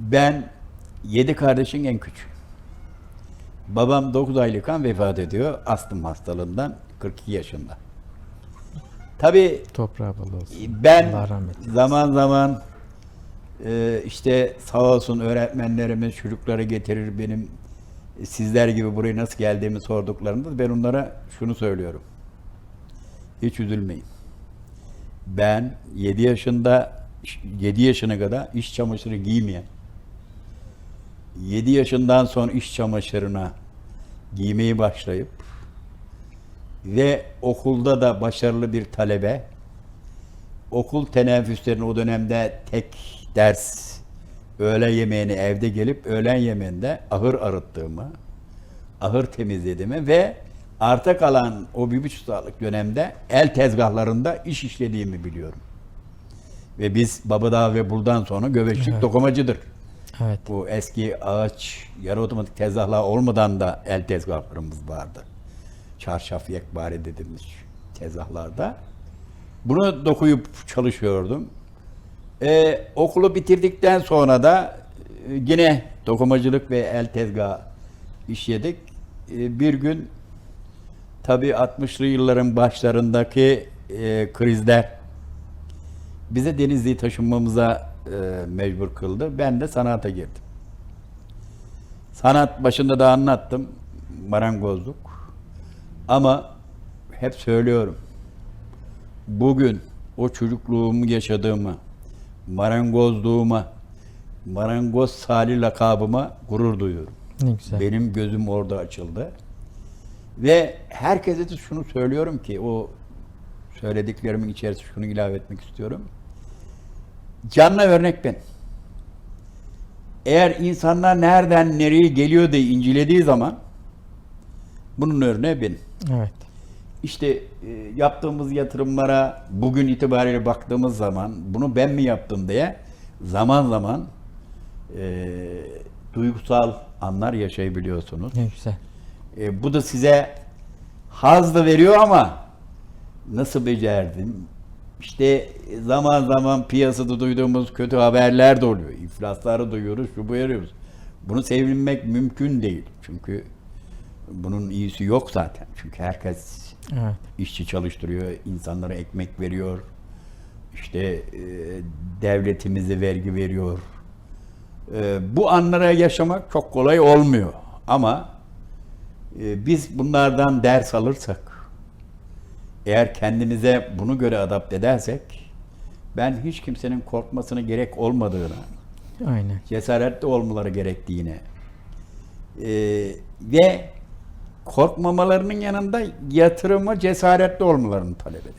Ben yedi kardeşin en küçüğü. Babam 9 aylıkken vefat ediyor astım hastalığından 42 yaşında. Tabii Toprağı bol olsun. ben zaman zaman e, işte sağ olsun öğretmenlerimiz çocukları getirir benim e, sizler gibi buraya nasıl geldiğimi sorduklarında ben onlara şunu söylüyorum. Hiç üzülmeyin. Ben 7 yaşında 7 yaşına kadar iş çamaşırı giymeyen 7 yaşından sonra iş çamaşırına giymeyi başlayıp ve okulda da başarılı bir talebe okul teneffüslerini o dönemde tek ders öğle yemeğini evde gelip öğlen yemeğinde ahır arıttığımı, ahır temizlediğimi ve arta kalan o bir buçuk saatlik dönemde el tezgahlarında iş işlediğimi biliyorum. Ve biz Babadağ ve buradan sonra Göbeşlik Evet. dokumacıdır. Evet. Bu eski ağaç yarı otomatik tezgahlar olmadan da el tezgahlarımız vardı. Çarşaf yekbare dediğimiz tezgahlarda. Bunu dokuyup çalışıyordum. Ee, okulu bitirdikten sonra da e, yine dokumacılık ve el tezgahı işledik. Ee, bir gün tabii 60'lı yılların başlarındaki e, krizler bize Denizli'ye taşınmamıza e, mecbur kıldı. Ben de sanata girdim. Sanat başında da anlattım. Marangozluk. Ama hep söylüyorum. Bugün o çocukluğumu yaşadığımı, marangozluğuma, marangoz Salih lakabıma gurur duyuyorum. Ne güzel. Benim gözüm orada açıldı. Ve herkese de şunu söylüyorum ki o söylediklerimin içerisine şunu ilave etmek istiyorum. Canlı örnek ben. Eğer insanlar nereden nereye geliyor diye incelediği zaman bunun örneği benim. Evet. İşte e, yaptığımız yatırımlara bugün itibariyle baktığımız zaman bunu ben mi yaptım diye zaman zaman e, duygusal anlar yaşayabiliyorsunuz. Ne güzel. E, bu da size haz da veriyor ama nasıl becerdim? İşte zaman zaman piyasada duyduğumuz kötü haberler de oluyor. İflasları duyuyoruz, şu bu yarıyoruz. Bunu sevinmek mümkün değil. Çünkü bunun iyisi yok zaten. Çünkü herkes Evet. işçi çalıştırıyor, insanlara ekmek veriyor. İşte e, devletimize vergi veriyor. E, bu anlara yaşamak çok kolay olmuyor. Ama e, biz bunlardan ders alırsak, eğer kendimize bunu göre adapte edersek, ben hiç kimsenin korkmasına gerek olmadığını, Aynen. cesaretli olmaları gerektiğini e, ve korkmamalarının yanında yatırıma cesaretli olmalarını talep ederim.